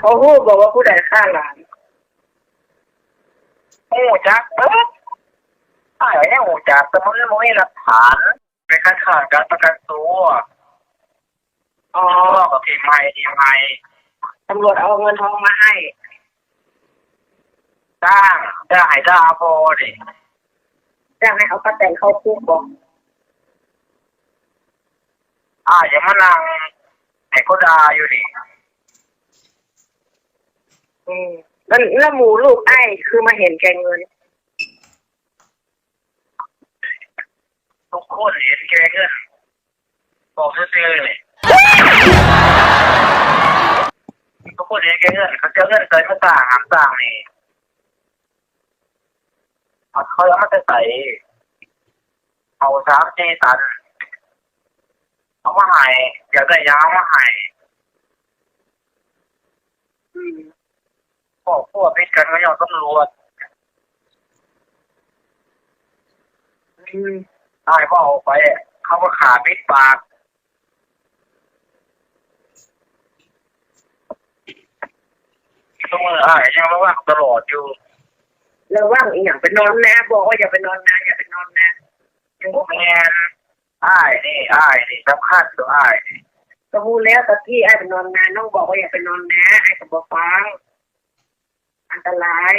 เขาพูดบอกว่าผู้ใดฆ่าหลานโอ้จักเบิดอ้ายยังโอ้จักแต่มันไม่มีหลักฐานไปคัดค้านการประกันตัวอ๋อพ่อกับทีมใหม่ทีมใหม่ตำรวจเอาเงินทองมาให้จ้างจ้างให้จ้างพอดิจ้างให้เอาป้าแตนเข้าคุกบอกอ้ายยังมานั่งให้เขาด่าอยู่ดิ อืมแล้วแล้วหมูลูกไอ้คือมาเห็นแกเงิน ทุกคนเห็นแกเงินบอกซื่อๆเลยทุกคนเห็นแกเงินเขาเจอเงินเกินมาต่างหามต่างนี่เอาเขาเอามาใส่เอาสามเจตันเอามาให้อยากได้ยาเอามาให้อื พวกพวกพิษกันก็ยอมตำรวจอืมตายก็เอาไป เขาก็ขาพิษปากต้องมืออ้ายยังระวังตลอดอยู่แล้วว่างอีกอย่างไปนอนนะ บอกว่าอย่าไปนอนนะอย่าไปนอนนะยังพวกแมนอ้ายนี่อ้ายนี่สำคัญตัวอ้ายนี่ก็พูดแล้วตะกี้ไอ้ไปนอนนะน้องบอกว่าอย่าไปนอนนะไอ้ก็บอกฟัง อันตราย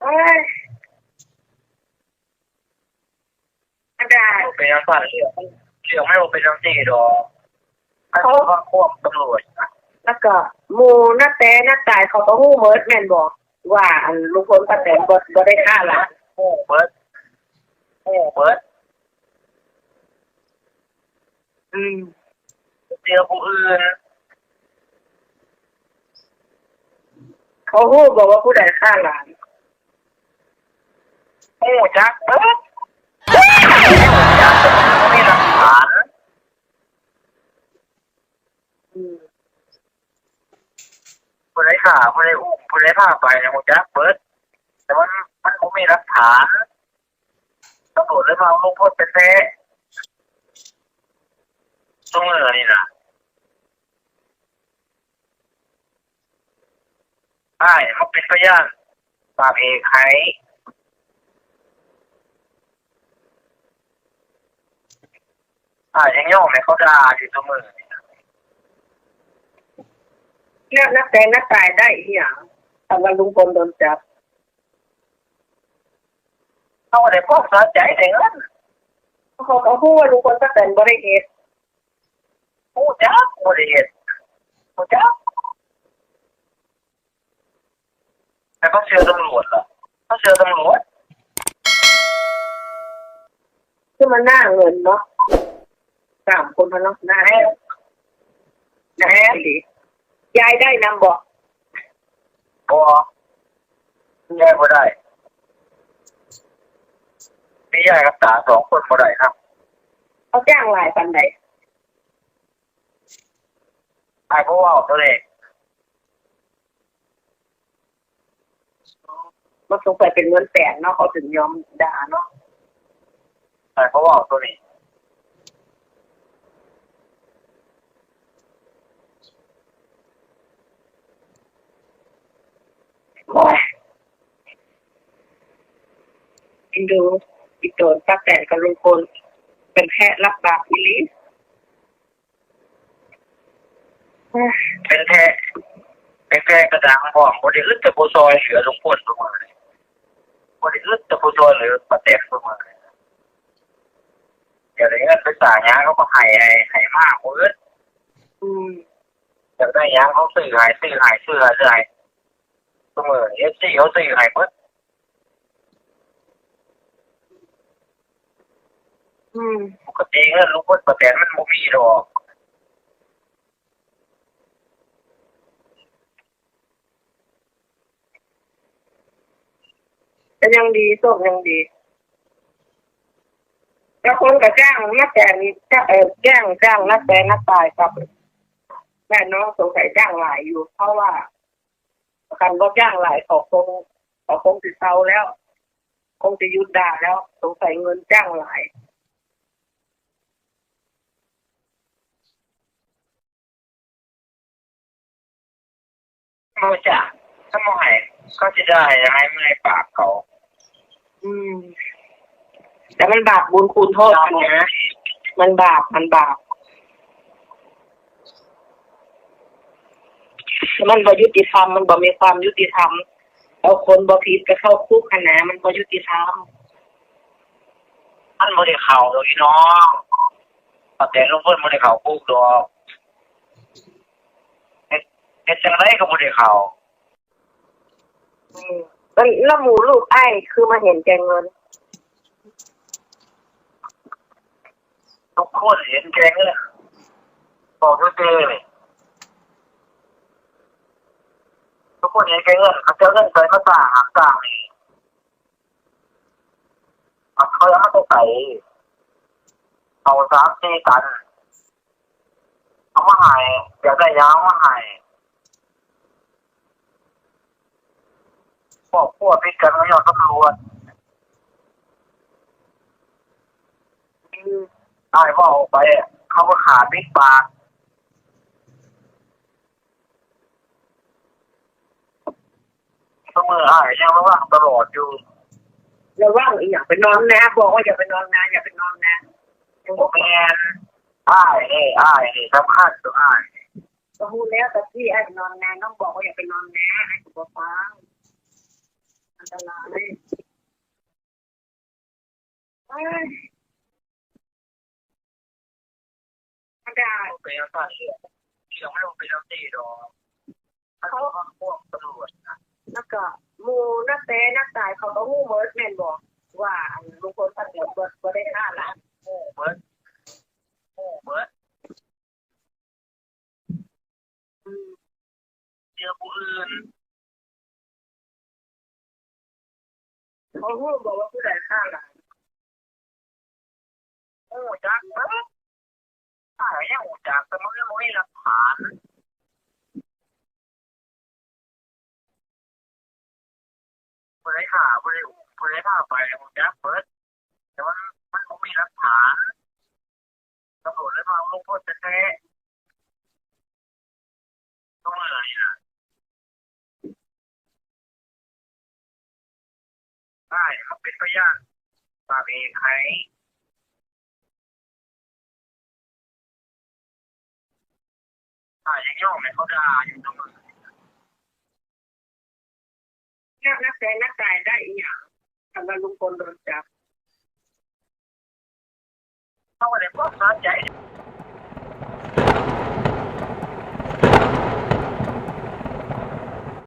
เอ้ยอันตรายเป็นยังไงเรื่องเรื่องไม่ว่าเป็นยังสี่ดอกเขาก็ควบตำรวจแล้วก็หมูหน้าแต่หน้าตายเขาก็หู้เมิร์ดแม่นบอก ว่าอันลุงพลป้าแตนบ่บ่ได้ฆ่าหละโอ้เบิร์ดโอ้เบิร์ดอืมเจอผู้อื่น เขาหู้บอกว่าผู้ใดฆ่าหลานโอ้จักเบิดไม่มีหลักฐานผู้ใดข่าผู้ใดอุ้มผู้ใดพาไปเนี่ยโอ้จักเบิดแต่มันมันไม่มีหลักฐานตำรวจเลยมาลงโทษเป็นแท้ตรงเลยนี่นะ ใช่เขาเป็นพยานปากเอกไห้อ่ายังย่อมให้เขาด่าอยู่ตัวมือนี่นะเนี่ยนักแต่นักตายได้อีกอย่างแต่ว่าลุงพลโดนจับเขาได้พวกสะใจได้เงินเขาเขาพูดว่าลุงพลป้าแตนบริเหตุผู้จักบริเหตุผู้จัก แต่เขาเชื่อตำรวจเหรอเขาเชื่อตำรวจคือมันหน้าเงินเนาะสามคนพะเนาะหน้าแม่แม่ดียายได้นำบอกพอแยกไม่ได้พี่ยายกับตาสองคนบ่ได้ครับเขาจ้างหลายปันใดไอ้พวกว่าตัวเอง มันสงสัยเป็นเงินแสนเนาะเขาถึงยอมด่าเนาะไอ้พวกว่าตัวนี้โอ้ยอินดูอีโดนป้าแตนกับลุงพลเป็นแค่รับบาปอีหลิเอ้ยเป็นแท้เป็นแท้กระดังบอกบริอึดแต่ผู้ซอยเหลือลุงพลลงมาเลยบริอึดแต่ผู้ซอยเหลือประเตกลงมาเลยเดี๋ยวได้เงินไปสร้างยางเขาก็ให้ให้ให้มากเว้ยอืมอยากได้ยางเขาซื้อให้ซื้อให้ซื้อให้ซื้อให้เสมอเอฟซีเขาซื้อให้เพิ่นอืมปกติเงินลุงพลประเตกมันบ่มีดอก ยังดีส้มยังดีแล้วคนก็จ้างนักแต่นี่จ้างเออจ้างจ้างนักแต่นักตายครับแม่น้องสงสัยจ้างหลายอยู่ เพราะว่าคันก็จ้างหลายเขาคงเขาคงติดเตาแล้ว คงจะยุดด่าแล้ว สงสัยเงินจ้างหลายไม่จ้ะถ้าไม่ให้ก็จะได้ยังไงไม่ปากเขา อืมแต่มันบาปบุญคุณโทษกันนะมันบาปมันบาปมันบ่ยุติธรรมมันบ่มีความยุติธรรมเอาคนบ่ผิดไปเข้าคุกกันนะมันบ่ยุติธรรมอันไม่ได้เข่าหรอกพี่น้องแต่ลุงพลไม่ได้เข่าปุ๊กดอกเฮ็ดเฮ็ดจังไรก็ไม่ได้เข่า มแล้วแล้วหมูลูกไอ้คือมาเห็นแกเงินทุกคนเห็นแกงเลยบอกด้วยเจเลยทุกคนเห็นแกงเลยเขาจะเงินใส่มาต่างหางต่างนี่เอาเขาเอามาใส่เอาสามสี่กันเอามาหายอยากได้ยาวมาหาย พวกพวกพิดกันไม่ยอมตำรวจตายว่าออกไปอะเขาก็ขาดพิษปากเสมออ้ายยังระว่างตลอดอยู่ระว่างอีกอย่างไปนอนนะบอกว่าอย่าไปนอนนะอย่าไปนอนนะยังโอบอกแมนอ้ายนี่อ้ายนี่สำคัญตัวอ้ายก็พูดแล้วแต่ที่ไอ้นอนนะน้องบอกว่าอย่าไปนอนนะไอ้สุบฟังอัน ตรายเอ้ยไม่ได้เป็นยังไงเชื่อไม่ลงเป็นยังตีดอกเขาพวกตำรวจนะแล้วก็มูนักเตะนักตายเขาก็หู้เมิร์ดแมนบอกว่าลุงพลป้าเตี๋ยวเบิร์ดบ่ได้ฆ่าหลานโอ้เบิร์ดโอ้เบิร์ดเจอผู้อื่น เขาหู้บอกว่าผู้ใดฆ่าหลานโอ้จักเบิร์ดอ้ายยังโอ้จักแต่มันไม่มีหลักฐานผู้ใดฆ่าผู้ใดผู้ใดฆ่าไปโอ้จักเบิร์ดแต่มันมันไม่มีหลักฐานตำรวจเลยมาลงโทษแท้ๆต้องเลยนะ ได้เขาเป็นพยานปากเอกให้อ่ายังย่อมให้เขาด่าอยู่ตรงนั้นนักนักเตะนักตายได้อีกอย่างทำไมลุงพลโดนจับเขาไม่ได้พบสนใจ